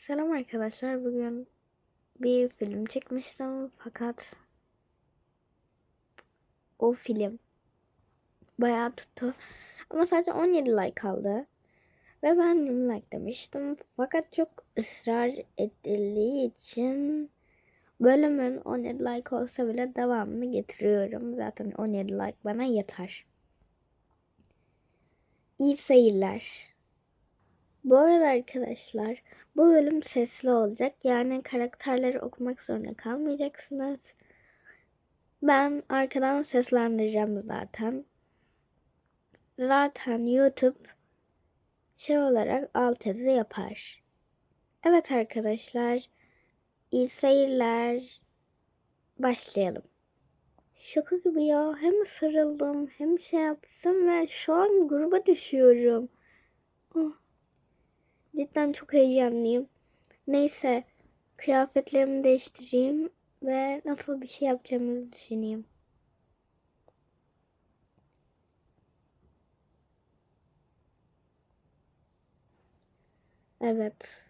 Selam arkadaşlar. Bugün bir film çekmiştim fakat o film bayağı tuttu. Ama sadece 17 like aldı. Ve ben 20 like demiştim. Fakat çok ısrar edildiği için bölümün 17 like olsa bile devamını getiriyorum. Zaten 17 like bana yeter. İyi seyirler. Bu arada arkadaşlar bu bölüm sesli olacak. Yani karakterleri okumak zorunda kalmayacaksınız. Ben arkadan seslendireceğim zaten. Zaten YouTube şey olarak alt yazı yapar. Evet arkadaşlar. iyi seyirler. Başlayalım. Şaka gibi ya. Hem sarıldım hem şey yaptım ve şu an gruba düşüyorum. Oh. Cidden çok heyecanlıyım. Neyse, kıyafetlerimi değiştireyim ve nasıl bir şey yapacağımızı düşüneyim. Evet.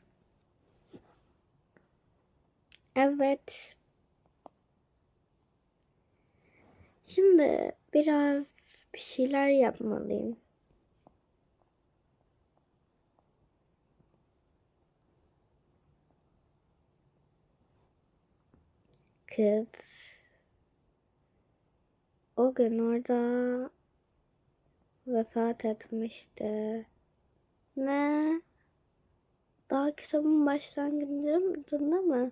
Evet. Şimdi biraz bir şeyler yapmalıyım. Kız o gün orada vefat etmişti. Ne? Daha kitabın başlangıcında mı?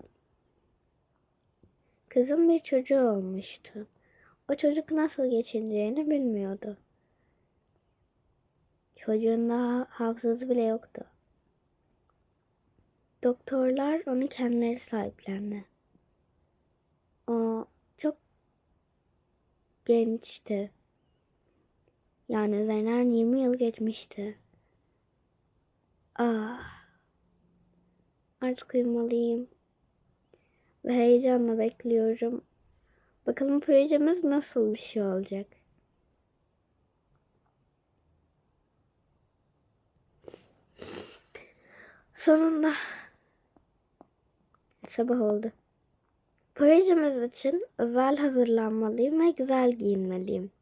Kızın bir çocuğu olmuştu. O çocuk nasıl geçineceğini bilmiyordu. Çocuğun daha hafızası bile yoktu. Doktorlar onu kendileri sahiplendi. O çok gençti. Yani üzerinden 20 yıl geçmişti. Ah. Artık uyumalıyım. Ve heyecanla bekliyorum. Bakalım projemiz nasıl bir şey olacak. Sonunda sabah oldu. Projemiz için özel hazırlanmalıyım ve güzel giyinmeliyim.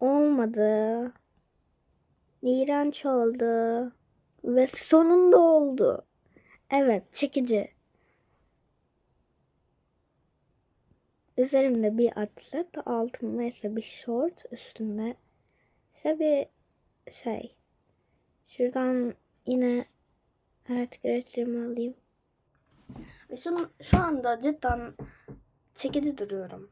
Olmadı. İğrenç oldu. Ve sonunda oldu. Evet, çekici. Üzerimde bir atlet, altımda ise bir short, üstünde ise bir şey. Şuradan yine Evet gereçlerimi alayım. Ve şu, şu anda cidden çekici duruyorum.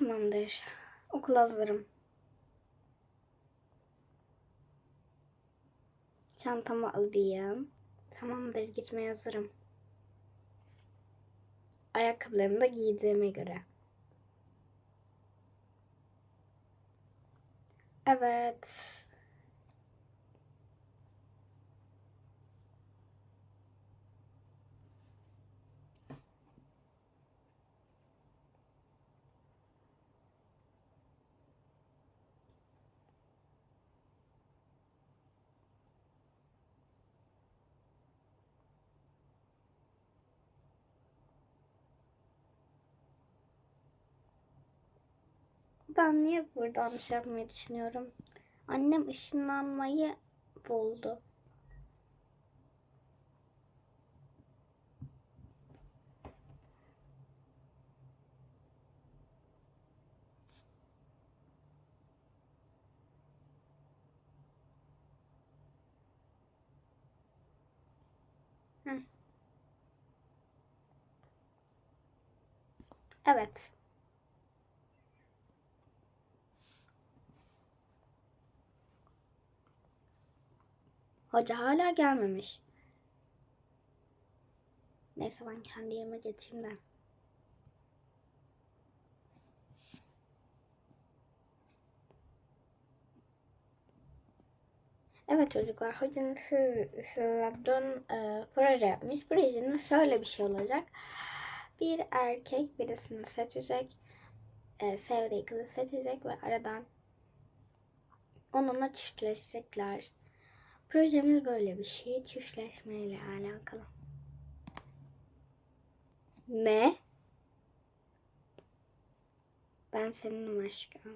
Tamamdır. Okul hazırım. Çantamı alayım. Tamamdır. Gitmeye hazırım. Ayakkabılarımı da giydiğime göre. Evet. Ben niye buradan şey yapmayı düşünüyorum? Annem ışınlanmayı buldu. Evet. Hoca hala gelmemiş. Neyse ben kendi yerime geçeyim de. Evet çocuklar hocanın şu, şu e, proje yapmış. Projenin şöyle bir şey olacak. Bir erkek birisini seçecek. E, sevdiği kızı seçecek ve aradan onunla çiftleşecekler. Projemiz böyle bir şey. Çiftleşmeyle alakalı. Ne? Ben senin aşkım.